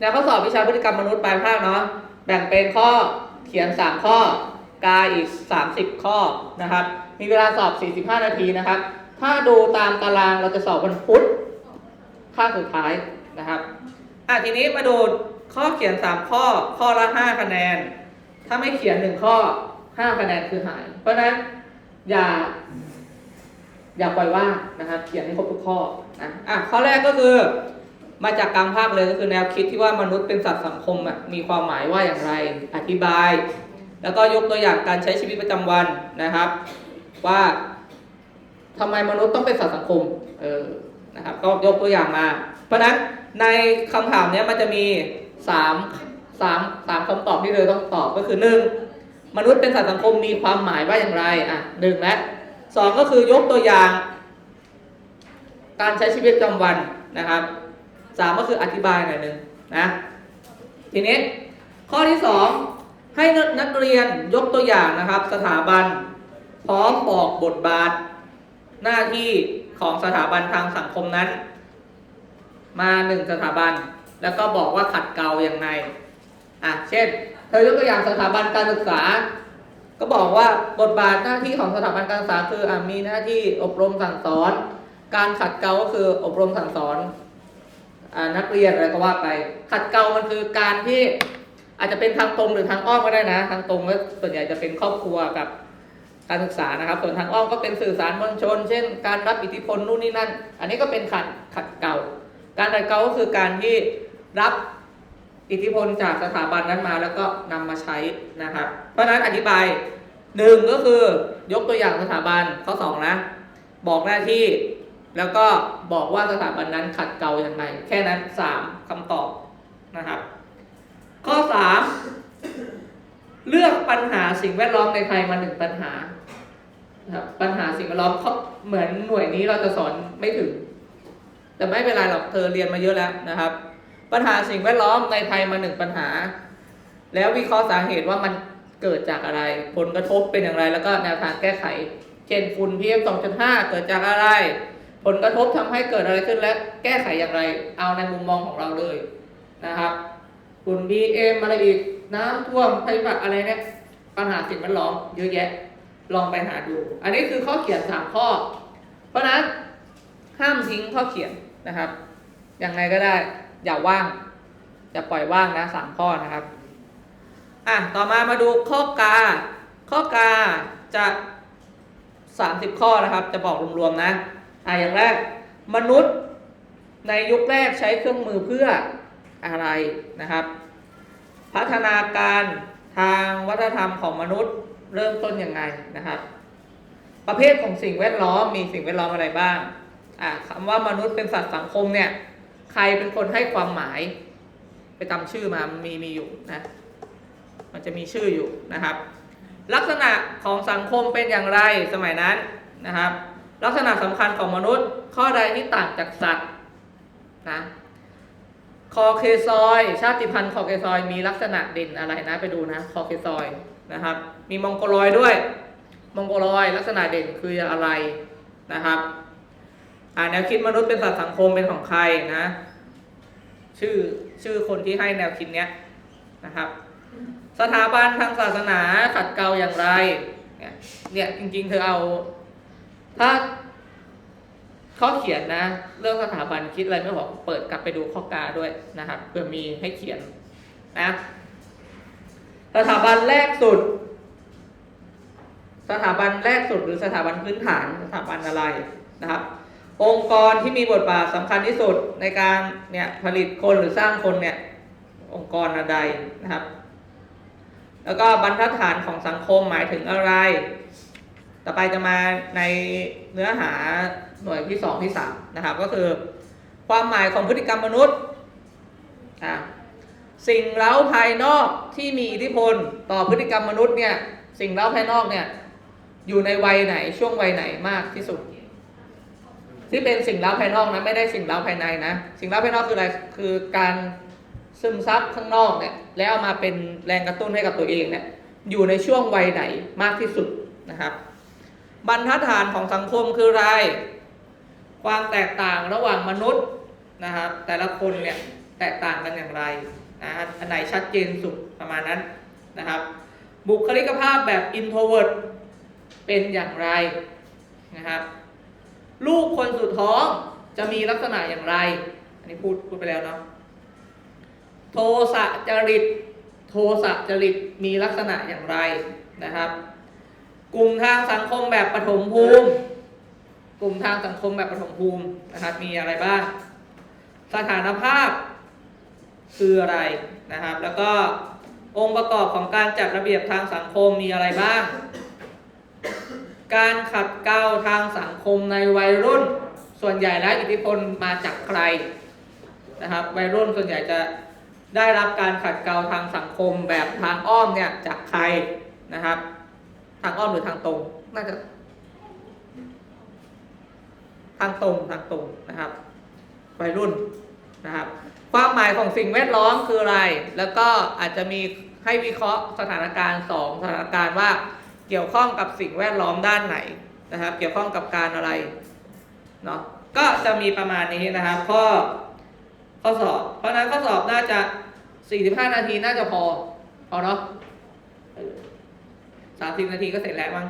แนวข้อสอบวิชาพฤติกรรมมนุษย์ปลายภาคเนาะแบ่งเป็นข้อเขียน 3 ข้อกายอีก 30 ข้อนะครับ มีเวลาสอบ 45 นาทีนะครับ ถ้าดูตามตารางเราจะสอบวันพุธข้าสุดท้ายนะครับอะทีนี้มาดูข้อเขียน 3 ข้อ ข้อละ 5 คะแนน ถ้าไม่เขียน 1 ข้อ 5 คะแนนคือหาย เพราะนั้นอย่า อย่าปล่อยว่างนะครับ เขียนให้ครบทุกข้อนะอะข้อแรกก็คือ มาจากกลางภาคเลยก็คือแนวคิดที่ว่ามนุษย์เป็นสัตว์สังคมมีความหมายว่าอย่างไร อธิบาย แล้วก็ยกตัวอย่างการใช้ชีวิตประจำวันนะครับ ว่าทำไมมนุษย์ต้องเป็นสัตว์สังคมเออนะครับ ก็ยกตัวอย่างมา เพราะฉะนั้นในคำถามนี้มันจะมีสามสามสามคำตอบที่เราต้องตอบก็คือหนึ่งมนุษย์เป็นสัตว์สังคมมีความหมายว่าอย่างไรอะหนึ่งและสองก็คือยกตัวอย่าง การใช้ชีวิตประจำวันนะครับ สามก็คืออธิบายหน่อยหนึ่งนะทีนี้ข้อที่สองให้นักเรียนยกตัวอย่างนะครับ สถาบัน พร้อมบอกบทบาท หน้าที่ของสถาบันทางสังคมนั้น มาหนึ่งสถาบัน แล้วก็บอกว่าขัดเกลาอย่างไงอะเช่น เธอยกตัวอย่างสถาบันการศึกษา ก็บอกว่าบทบาทหน้าที่ของสถาบันการศึกษาคืออมีหน้าที่อบรมสั่งสอน การขัดเกลาก็คืออบรมสั่งสอน นักเรียนอะไรก็ว่าไป ขัดเกลามันคือการที่อาจจะเป็นทางตรงหรือทางอ้อมก็ได้นะ ทางตรงก็ส่วนใหญ่จะเป็นครอบครัวกับการศึกษานะครับ ส่วนทางอ้อมก็เป็นสื่อสารมวลชน เช่น การรับอิทธิพลนู่นนี่นั่น อันนี้ก็เป็นขัดขัดเกลาการขัดเกลาก็คือการที่รับอิทธิพลจากสถาบันนั้นมาแล้วก็นำมาใช้นะครับ เพราะฉะนั้นอธิบายหนึ่งก็คือยกตัวอย่างสถาบันข้อสองนะ บอกหน้าที่ แล้วก็บอกว่าสถาบันนั้นขัดเกลาอย่างไร แค่นั้นสามคำตอบนะครับ ข้อสามเลือกปัญหาสิ่งแวดล้อมในไทยมาหนึ่งปัญหาครับปัญหาสิ่งแวดล้อมเขาเหมือนหน่วยนี้เราจะสอนไม่ถึง แต่ไม่เป็นไรหรอกเธอเรียนมาเยอะแล้วนะครับ ปัญหาสิ่งแวดล้อมในไทยมาหนึ่งปัญหา แล้ววิเคราะห์สาเหตุว่ามันเกิดจากอะไร ผลกระทบเป็นอย่างไร แล้วก็แนวทางแก้ไข เช่นฝุ่น PM 2.5เกิดจากอะไร ผลกระทบทำให้เกิดอะไรขึ้นและแก้ไขอย่างไร เอาในมุมมองของเราเลยนะครับฝุ่น PM อะไรอีก น้ำท่วมภัยพิบัติอะไรเนี่ยปัญหาสิ่งแวดล้อมเยอะแยะ ลองไปหาดู อันนี้คือข้อเขียน3ข้อ เพราะฉะนั้นห้ามทิ้งข้อเขียนนะครับ ยังไงก็ได้ อย่าว่าง อย่าปล่อยว่างนะสามข้อนะครับ อะ ต่อมามาดูข้อกา ข้อกาจะ 30 ข้อนะครับ จะบอกรวมๆนะ อะอย่างแรกมนุษย์ในยุคแรกใช้เครื่องมือเพื่ออะไรนะครับ พัฒนาการทางวัฒนธรรมของมนุษย์เริ่มต้นยังไงนะครับ ประเภทของสิ่งแวดล้อมมีสิ่งแวดล้อมอะไรบ้างอะคำว่ามนุษย์เป็นสัตว์สังคมเนี่ยใครเป็นคนให้ความหมาย ไปจำชื่อมามีมีอยู่นะมันจะมีชื่ออยู่นะครับ ลักษณะของสังคมเป็นอย่างไรสมัยนั้นนะครับ ลักษณะสำคัญของมนุษย์ ข้อใดที่ต่างจากสัตว์นะคอเคซอย ชาติพันธุ์คอเคซอยมีลักษณะเด่นอะไรนะไปดูนะคอเคซอยนะครับ มีมองโกลอยด้วย มองโกลอยลักษณะเด่นคืออะไรนะครับแนวคิดมนุษย์เป็นสัตว์สังคมเป็นของใครนะ ชื่อชื่อคนที่ให้แนวคิดเนี้ยนะครับ สถาบันทางศาสนาขัดเกลาอย่างไรเนี่ยจริงๆเธอเอา ถ้าเข้อเขียนนะ เรื่องสถาบันคิดอะไรไม่บอกเปิดกลับไปดูข้อกาด้วยนะครับเพื่อมีให้เขียนนะ สถาบันแรกสุด สถาบันแรกสุดหรือสถาบันพื้นฐานสถาบันอะไรนะครับ องค์กรที่มีบทบาทสำคัญที่สุดในการเนี่ยผลิตคนหรือสร้างคนเนี่ยองค์กรอะไรนะครับ แล้วก็บรรทัดฐานของสังคมหมายถึงอะไร ต่อไปจะมาในเนื้อหาหน่วยที่สองที่สามนะครับ ก็คือ ความหมายของพฤติกรรมมนุษย์อะสิ่งเร้าภายนอกที่มีอิทธิพลต่อพฤติกรรมมนุษย์เนี่ยสิ่งเร้าภายนอกเนี่ยอยู่ในวัยไหนช่วงวัยไหนมากที่สุด ที่เป็นสิ่งเร้าภายนอกนะไม่ได้สิ่งเร้าภายในนะสิ่งเร้าภายนอกคืออะไรคือการซึมซับข้างนอกเนี่ยแล้วเอามาเป็นแรงกระตุ้นให้กับตัวเองเนี่ยอยู่ในช่วงวัยไหนมากที่สุดนะครับ บรรทัดฐานของสังคมคืออะไร ความแตกต่างระหว่างมนุษย์นะครับ แต่ละคนเนี่ยแตกต่างกันอย่างไรนะอันไหนชัดเจนสุดประมาณนั้นนะครับ บุคลิกภาพแบบ introvert เป็นอย่างไรนะครับ ลูกคนสุดท้องจะมีลักษณะอย่างไร อันนี้พูดพูดไปแล้วเนาะโทสะจริต โทสะจริตมีลักษณะอย่างไรนะครับ กลุ่มทางสังคมแบบปฐมภูมิ กลุ่มทางสังคมแบบปฐมภูมินะครับ มีอะไรบ้าง สถานภาพคืออะไรนะครับ แล้วก็องค์ประกอบของการจัดระเบียบทางสังคมมีอะไรบ้าง การขัดเกลาทางสังคมในวัยรุ่น ส่วนใหญ่แล้วอิทธิพลมาจากใครนะครับ วัยรุ่นส่วนใหญ่จะได้รับการขัดเกลาทางสังคมแบบทางอ้อมเนี่ยจากใครนะครับ ทางอ้อมหรือทางตรง น่าจะ ทางตรงทางตรงนะครับวัยรุ่นนะครับ ความหมายของสิ่งแวดล้อมคืออะไร แล้วก็อาจจะมีให้วิเคราะห์สถานการณ์สองสถานการณ์ว่าเกี่ยวข้องกับสิ่งแวดล้อมด้านไหนนะครับ เกี่ยวข้องกับการอะไรเนาะก็จะมีประมาณนี้นะครับข้อข้อสอบ เพราะฉะนั้นข้อสอบน่าจะ 45 นาทีน่าจะพอพอเนาะ สามสิบนาทีก็เสร็จแล้วมั้ง